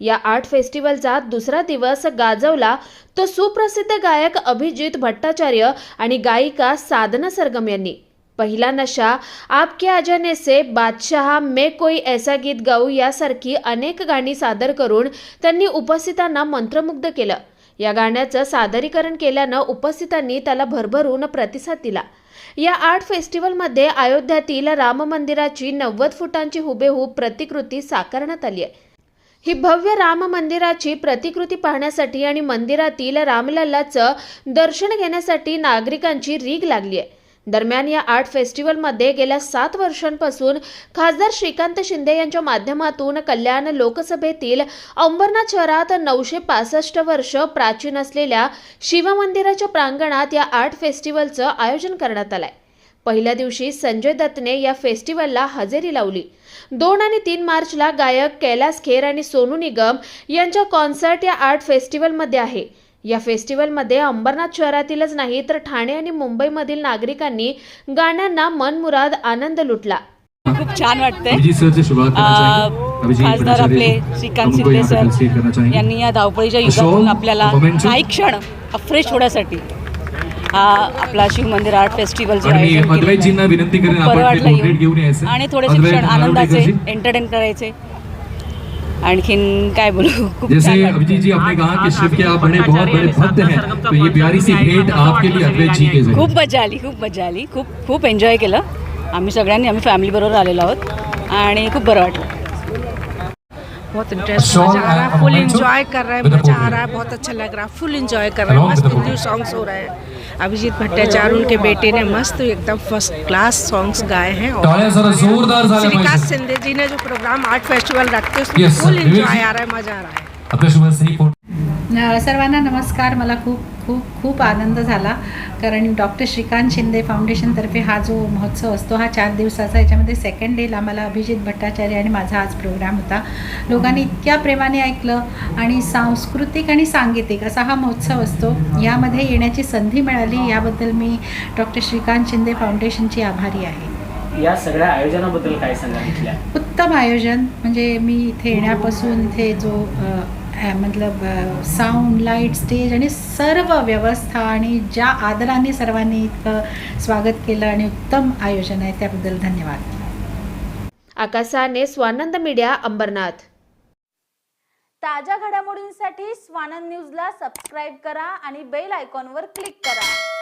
या आर्ट फेस्टिवलचा दुसरा दिवस गाजवला तो सुप्रसिद्ध गायक अभिजित भट्टाचार्य आणि गायिका साधना सरगम यांनी. पहिला नशा आपके आजाने से बादशाह मे कोई ऐसा गीत गाऊ यासारखी अनेक गाणी सादर करून त्यांनी उपस्थितांना मंत्रमुग्ध केलं. या गाण्याचं सादरीकरण केल्यानं उपस्थितांनी त्याला भरभरून प्रतिसाद दिला. या आर्ट फेस्टिवलमध्ये अयोध्यातील राम मंदिराची नव्वद फुटांची हुबेहूब प्रतिकृती साकारण्यात आली आहे. ही भव्य राम मंदिराची प्रतिकृती पाहण्यासाठी आणि मंदिरातील रामलल्लाचं दर्शन घेण्यासाठी नागरिकांची रीग लागली आहे. दरम्यान या आर्ट फेस्टिवलमध्ये गेल्या सात वर्षांपासून खासदार श्रीकांत शिंदे यांच्या माध्यमातून कल्याण लोकसभेतील अंबरनाथ शहरात नऊशे पासष्ट वर्ष प्राचीन असलेल्या शिवमंदिराच्या प्रांगणात या आर्ट फेस्टिवलचं आयोजन करण्यात आलं आहे पहिल्या दिवशी संजय दत्तने या फेस्टिवलला हजेरी लावली. दोन आणि तीन मार्चला गायक कैलास खेर आणि सोनू निगम यांच्या कॉन्सर्ट या आर्ट फेस्टिवलमध्ये आहे. या फेस्टिवलमध्ये अंबरनाथ शहरातीलच नाही तर ठाणे आणि मुंबईमधील नागरिकांनी गाण्यांना मनमुराद आनंद लुटला. खूप छान वाटतंय. खासदार आपले श्रीकांत शिंदे सर यांनी या धावपळीच्या युगातून आपल्याला. काही क्षण फ्रेश होण्यासाठी हा आपला शिवमंदिर आर्ट फेस्टिवलचे आणि मी आयोजन. विनंती करेन येऊन. आणि थोडेसे अद्वैत क्षण आनंदाचे. एंटरटेन करायचे आणखीन काय बोलू खूप जैसे. अभिजीत जी आपने कहा कि शिव के आप बड़े बहुत बड़े भक्त हैं तो ये प्यारी सी भेंट आपके लिए अद्वैत जी के खूप मजा आली खूप मजा आली खूप खूप एन्जॉय केलं आम्ही सगळ्यांनी आम्ही फॅमिली बरोबर आलेलो आहोत आणि खूप बरं वाटलं बहुत इंटरेस्ट मज़ा आ रहा है फुल इंजॉय कर रहे हैं मज़ा आ रहा है बहुत अच्छा लग रहा है फुल इंजॉय कर रहे हैं मस्त हिंदी सॉन्ग्स हो रहे हैं। अभिजीत भट्टाचार्य उनके बेटे ने मस्त एकदम फ़र्स्ट क्लास सॉन्ग्स गाए हैं और जोरदार श्रीकांत सिंधे जी ने जो प्रोग्राम आर्ट फेस्टिवल रखते हैं उसमें फुल इंजॉय आ रहा है मज़ा आ रहा है। सर्वांना नमस्कार मला खूप खूप खूप आनंद झाला. कारण डॉक्टर श्रीकांत शिंदे फाउंडेशनतर्फे हा जो महोत्सव असतो हा चार दिवसाचा. याच्यामध्ये सेकंड डेला आम्हाला अभिजित भट्टाचार्य आणि माझा आज प्रोग्राम होता. लोकांनी इतक्या प्रेमाने ऐकलं आणि सांस्कृतिक आणि सांगीतिक असा हा महोत्सव असतो. यामध्ये येण्याची संधी मिळाली. याबद्दल मी डॉक्टर श्रीकांत शिंदे फाउंडेशनची आभारी आहे. या सगळ्या आयोजनाबद्दल काय सांगा उत्तम आयोजन. म्हणजे मी इथे येण्यापासून इथे जो मतलब साऊंड लाइट स्टेज आणि सर्व व्यवस्था आणि ज्या आदराने सर्वांनी इतकं स्वागत केलं आणि उत्तम आयोजन आहे त्याबद्दल धन्यवाद. आकाशाने स्वानंद मीडिया अंबरनाथ. ताज्या घडामोडींसाठी स्वानंद न्यूजला सबस्क्राईब करा आणि बेल आयकॉनवर क्लिक करा.